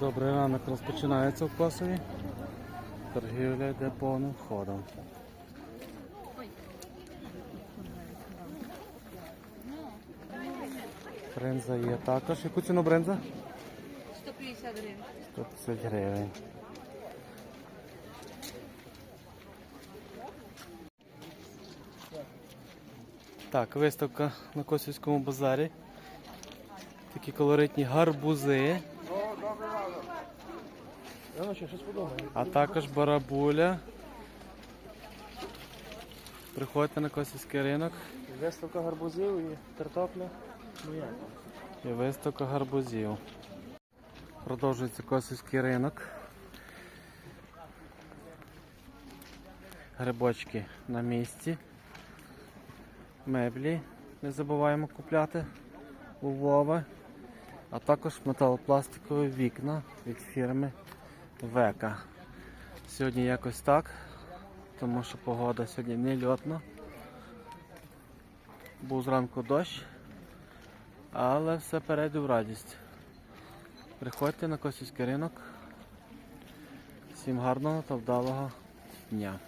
Добрий ранок розпочинається в Косові. Торгівля йде повним ходом. Бринза є також. Яку ціну бринза? 150 гривень. 150 гривень. Так, виставка на Косівському базарі. Такі колоритні гарбузи, а також барабуля. Приходьте на Косівський ринок Виставка гарбузів і картопля. Ну і виставка гарбузів. Продовжується Косівський ринок. Грибочки на місці. Меблі не забуваємо купляти у Вова. А також металопластикові вікна від фірми Века. Сьогодні якось так, тому що погода сьогодні не льотна. Був зранку дощ, але все перейде в радість. Приходьте на Косівський ринок. Всім гарного та вдалого дня.